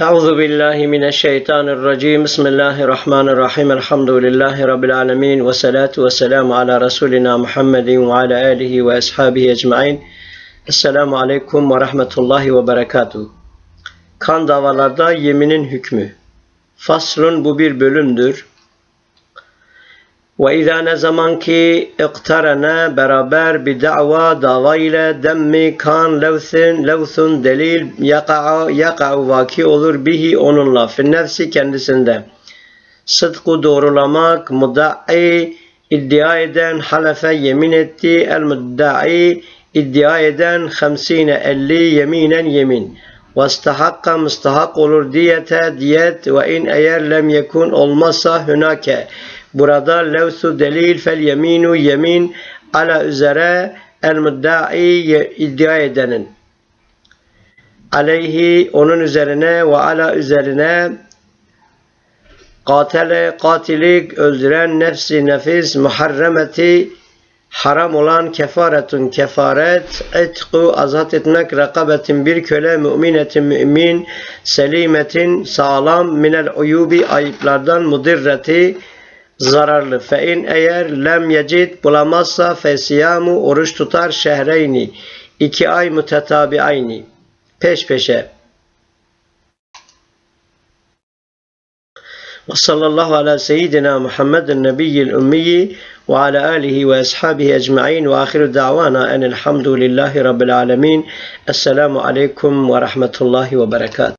Euzu billahi mineşşeytanirracim. Bismillahirrahmanirrahim. Elhamdülillahi rabbil alamin ve salatu vesselamü ala resulina Muhammedin ve ala alihi ve ashabihi ecmaîn. Esselamu aleyküm ve rahmetullahi ve berekatuh. Kan davalarda yeminin hükmü. Faslun bu bir bölümdür. Ve izâ ne zaman ki iktarene beraber bir dava dava ile demmi kan levsin levsun delil yaka'a yaka'u vaki olur bihi onunla fin nefsi kendisinde. Sıdku doğrulamak mudda'i iddia eden halefe yemin etti el mudda'i iddia eden 50 50 yeminen yemin. Vastahakka mustahak olur diyete diyet ve in eğer lem yekun olmazsa hünake. Burada levsu delil fel yeminu yemin ala üzere el muddai iddia edenin. Aleyhi onun üzerine ve ala üzerine katile katilik öldüren nefsi nefis muharremeti haram olan kefaretun kefaret etku azat etmek rakabetin bir köle müminetin mümin selimetin sağlam minel uyubi ayıplardan mudirreti zararlı. Fe in eğer lem yecid bulamazsa fesiyamu oruç tutar şehreyni iki ay mütetabiayni peş peşe. Ve sallallahu ala seyyidina Muhammedin nebiyyil ümmiyi ve ala alihi ve ashabihi ecma'in ve ahiru da'vana enelhamdülillahi rabbil alemin. Esselamu aleyküm ve rahmetullahi ve berekatuhu.